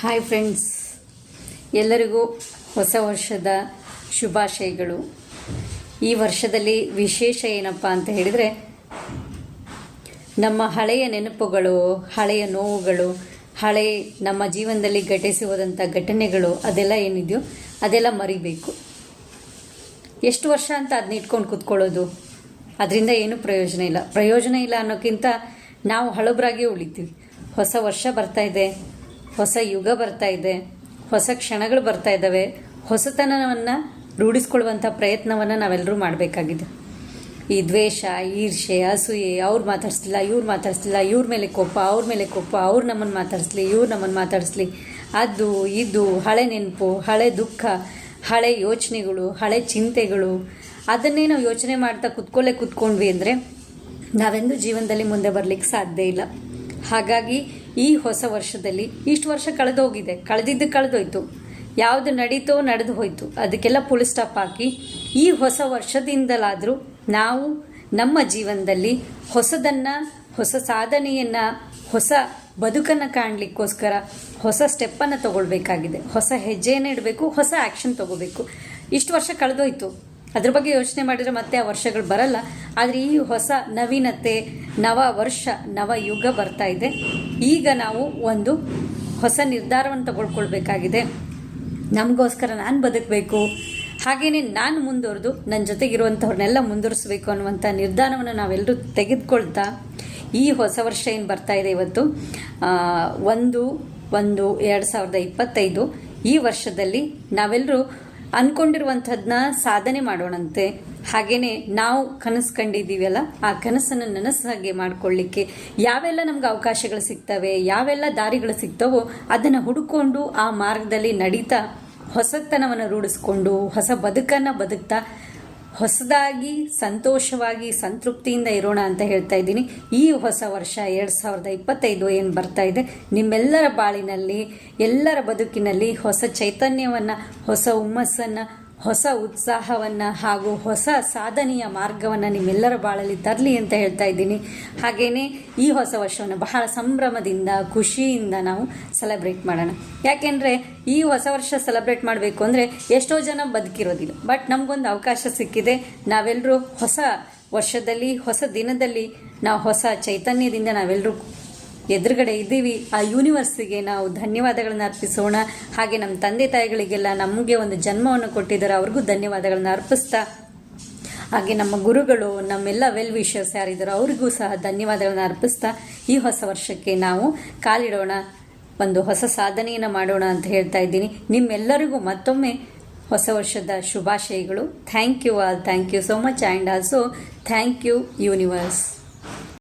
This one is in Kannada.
ಹಾಯ್ ಫ್ರೆಂಡ್ಸ್ ಎಲ್ಲರಿಗೂ ಹೊಸ ವರ್ಷದ ಶುಭಾಶಯಗಳು. ಈ ವರ್ಷದಲ್ಲಿ ವಿಶೇಷ ಏನಪ್ಪ ಅಂತ ಹೇಳಿದರೆ, ನಮ್ಮ ಹಳೆಯ ನೆನಪುಗಳು, ಹಳೆಯ ನೋವುಗಳು, ಹಳೆ ನಮ್ಮ ಜೀವನದಲ್ಲಿ ಘಟಿಸಿ ಹೋದಂಥ ಘಟನೆಗಳು ಅದೆಲ್ಲ ಏನಿದೆಯೋ ಅದೆಲ್ಲ ಮರಿಬೇಕು. ಎಷ್ಟು ವರ್ಷ ಅಂತ ಅದನ್ನ ಇಟ್ಕೊಂಡು ಕೂತ್ಕೊಳ್ಳೋದು? ಅದರಿಂದ ಏನೂ ಪ್ರಯೋಜನ ಇಲ್ಲ. ಪ್ರಯೋಜನ ಇಲ್ಲ ಅನ್ನೋಕ್ಕಿಂತ ನಾವು ಹಳಬರಾಗಿ ಉಳಿತೀವಿ. ಹೊಸ ವರ್ಷ ಬರ್ತಾ ಇದೆ. ಹೊಸ ಯುಗ ಬರ್ತಾ ಇದೆ, ಹೊಸ ಕ್ಷಣಗಳು ಬರ್ತಾ ಇದ್ದಾವೆ. ಹೊಸತನವನ್ನು ರೂಢಿಸ್ಕೊಳ್ಳುವಂಥ ಪ್ರಯತ್ನವನ್ನು ನಾವೆಲ್ಲರೂ ಮಾಡಬೇಕಾಗಿದೆ. ಈ ದ್ವೇಷ ಈರ್ಷೆ ಅಸೂಯೆ, ಅವ್ರು ಮಾತಾಡಿಸ್ಲಿಲ್ಲ, ಇವ್ರು ಮಾತಾಡಿಸ್ಲಿಲ್ಲ, ಇವ್ರ ಮೇಲೆ ಕೋಪ, ಅವ್ರ ಮೇಲೆ ಕೋಪ, ಅವ್ರು ನಮ್ಮನ್ನು ಮಾತಾಡಿಸ್ಲಿ, ಇವ್ರು ನಮ್ಮನ್ನು ಮಾತಾಡಿಸ್ಲಿ. ಅದು, ಇದು, ಹಳೆ ನೆನಪು, ಹಳೆ ದುಃಖ, ಹಳೆ ಯೋಚನೆಗಳು, ಹಳೆ ಚಿಂತೆಗಳು. ಅದನ್ನೇ ನಾವು ಯೋಚನೆ ಮಾಡ್ತಾ ಕುತ್ಕೊಳ್ಳೆ ಕುತ್ಕೊಂಡ್ವಿ ಅಂದರೆ ನಾವೆಂದು ಜೀವನದಲ್ಲಿ ಮುಂದೆ ಬರಲಿಕ್ಕೆ ಸಾಧ್ಯ ಇಲ್ಲ. ಹಾಗಾಗಿ ಈ ಹೊಸ ವರ್ಷದಲ್ಲಿ ಇಷ್ಟು ವರ್ಷ ಕಳೆದೋಗಿದೆ. ಕಳೆದಿದ್ದು ಕಳೆದೋಯ್ತು. ಯಾವುದು ನಡೀತೋ ನಡೆದು ಹೋಯ್ತು. ಅದಕ್ಕೆಲ್ಲ ಫುಲ್ ಸ್ಟಾಪ್ ಹಾಕಿ ಈ ಹೊಸ ವರ್ಷದಿಂದಲಾದರೂ ನಾವು ನಮ್ಮ ಜೀವನದಲ್ಲಿ ಹೊಸದನ್ನು, ಹೊಸ ಸಾಧನೆಯನ್ನು, ಹೊಸ ಬದುಕನ್ನು ಕಾಣಲಿಕ್ಕೋಸ್ಕರ ಹೊಸ ಸ್ಟೆಪ್ಪನ್ನು ತಗೊಳ್ಬೇಕಾಗಿದೆ. ಹೊಸ ಹೆಜ್ಜೆಯನ್ನು ಇಡಬೇಕು, ಹೊಸ ಆ್ಯಕ್ಷನ್ ತಗೋಬೇಕು. ಇಷ್ಟು ವರ್ಷ ಕಳೆದೋಯ್ತು. ಅದ್ರ ಬಗ್ಗೆ ಯೋಚನೆ ಮಾಡಿದರೆ ಮತ್ತೆ ಆ ವರ್ಷಗಳು ಬರಲ್ಲ. ಆದರೆ ಈ ಹೊಸ ನವೀನತೆ, ನವ ವರ್ಷ, ನವ ಯುಗ ಬರ್ತಾ ಇದೆ. ಈಗ ನಾವು ಒಂದು ಹೊಸ ನಿರ್ಧಾರವನ್ನು ತಗೊಳ್ಕೊಳ್ಬೇಕಾಗಿದೆ. ನಮಗೋಸ್ಕರ ನಾನು ಬದುಕಬೇಕು. ಹಾಗೆಯೇ ನಾನು ಮುಂದುವರೆದು ನನ್ನ ಜೊತೆಗಿರುವಂಥವ್ರನ್ನೆಲ್ಲ ಮುಂದುವರಿಸಬೇಕು ಅನ್ನುವಂಥ ನಿರ್ಧಾರವನ್ನು ನಾವೆಲ್ಲರೂ ತೆಗೆದುಕೊಳ್ತಾ, ಈ ಹೊಸ ವರ್ಷ ಏನು ಬರ್ತಾ ಇದೆ ಇವತ್ತು? ಒಂದು ಒಂದು, ಎರಡು ಸಾವಿರದ ಇಪ್ಪತ್ತೈದು, ಈ ವರ್ಷದಲ್ಲಿ ನಾವೆಲ್ಲರೂ ಅಂದ್ಕೊಂಡಿರುವಂಥದ್ದನ್ನ ಸಾಧನೆ ಮಾಡೋಣಂತೆ. ಹಾಗೆಯೇ ನಾವು ಕನಸು ಕಂಡಿದ್ದೀವಲ್ಲ ಆ ಕನಸನ್ನು ನನಸಾಗಿ ಮಾಡ್ಕೊಳ್ಳಿಕ್ಕೆ. ಯಾವೆಲ್ಲ ನಮ್ಗೆ ಅವಕಾಶಗಳು ಸಿಗ್ತವೆ, ಯಾವೆಲ್ಲ ದಾರಿಗಳು ಸಿಗ್ತವೋ ಅದನ್ನು ಹುಡುಕೊಂಡು ಆ ಮಾರ್ಗದಲ್ಲಿ ನಡೀತಾ, ಹೊಸತನವನ್ನು ರೂಢಿಸ್ಕೊಂಡು, ಹೊಸ ಬದುಕನ್ನು ಬದುಕ್ತಾ, ಹೊಸದಾಗಿ, ಸಂತೋಷವಾಗಿ, ಸಂತೃಪ್ತಿಯಿಂದ ಇರೋಣ ಅಂತ ಹೇಳ್ತಾ ಇದ್ದೀನಿ. ಈ ಹೊಸ ವರ್ಷ ಎರಡು ಸಾವಿರದ ಇಪ್ಪತ್ತೈದು ಏನು ಬರ್ತಾ ಇದೆ? ನಿಮ್ಮೆಲ್ಲರ ಬಾಳಿನಲ್ಲಿ, ಎಲ್ಲರ ಬದುಕಿನಲ್ಲಿ ಹೊಸ ಚೈತನ್ಯವನ್ನು, ಹೊಸ ಹುಮ್ಮಸ್ಸನ್ನು ಹೊಸ ಉತ್ಸಾಹವನ್ನು ಹಾಗೂ ಹೊಸ ಸಾಧನೆಯ ಮಾರ್ಗವನ್ನು ನಿಮ್ಮೆಲ್ಲರ ಬಾಳಲ್ಲಿ ತರಲಿ ಅಂತ ಹೇಳ್ತಾ ಇದ್ದೀನಿ. ಹಾಗೆಯೇ ಈ ಹೊಸ ವರ್ಷವನ್ನು ಬಹಳ ಸಂಭ್ರಮದಿಂದ, ಖುಷಿಯಿಂದ ನಾವು ಸೆಲೆಬ್ರೇಟ್ ಮಾಡೋಣ. ಯಾಕೆಂದರೆ ಈ ಹೊಸ ವರ್ಷ ಸೆಲೆಬ್ರೇಟ್ ಮಾಡಬೇಕು ಅಂದರೆ ಎಷ್ಟೋ ಜನ ಬದುಕಿರೋದಿಲ್ಲ. ಬಟ್ ನಮಗೊಂದು ಅವಕಾಶ ಸಿಕ್ಕಿದೆ. ನಾವೆಲ್ಲರೂ ಹೊಸ ವರ್ಷದಲ್ಲಿ, ಹೊಸ ದಿನದಲ್ಲಿ ನಾವು ಹೊಸ ಚೈತನ್ಯದಿಂದ ನಾವೆಲ್ಲರೂ ಎದುರುಗಡೆ ಇದ್ದೀವಿ. ಆ ಯೂನಿವರ್ಸಿಗೆ ನಾವು ಧನ್ಯವಾದಗಳನ್ನು ಅರ್ಪಿಸೋಣ. ಹಾಗೆ ನಮ್ಮ ತಂದೆ ತಾಯಿಗಳಿಗೆಲ್ಲ ನಮಗೆ ಒಂದು ಜನ್ಮವನ್ನು ಕೊಟ್ಟಿದ್ದಾರೆ. ಅವ್ರಿಗೂ ಧನ್ಯವಾದಗಳನ್ನು ಅರ್ಪಿಸ್ತಾ. ಹಾಗೆ ನಮ್ಮ ಗುರುಗಳು, ನಮ್ಮೆಲ್ಲ ವೆಲ್ ವಿಷರ್ಸ್ ಯಾರಿದ್ದಾರೋ ಅವ್ರಿಗೂ ಸಹ ಧನ್ಯವಾದಗಳನ್ನು ಅರ್ಪಿಸ್ತಾ. ಈ ಹೊಸ ವರ್ಷಕ್ಕೆ ನಾವು ಕಾಲಿಡೋಣ. ಒಂದು ಹೊಸ ಸಾಧನೆಯನ್ನು ಮಾಡೋಣ ಅಂತ ಹೇಳ್ತಾ ಇದ್ದೀನಿ. ನಿಮ್ಮೆಲ್ಲರಿಗೂ ಮತ್ತೊಮ್ಮೆ ಹೊಸ ವರ್ಷದ ಶುಭಾಶಯಗಳು. Thank you all thank you so much and also thank you universe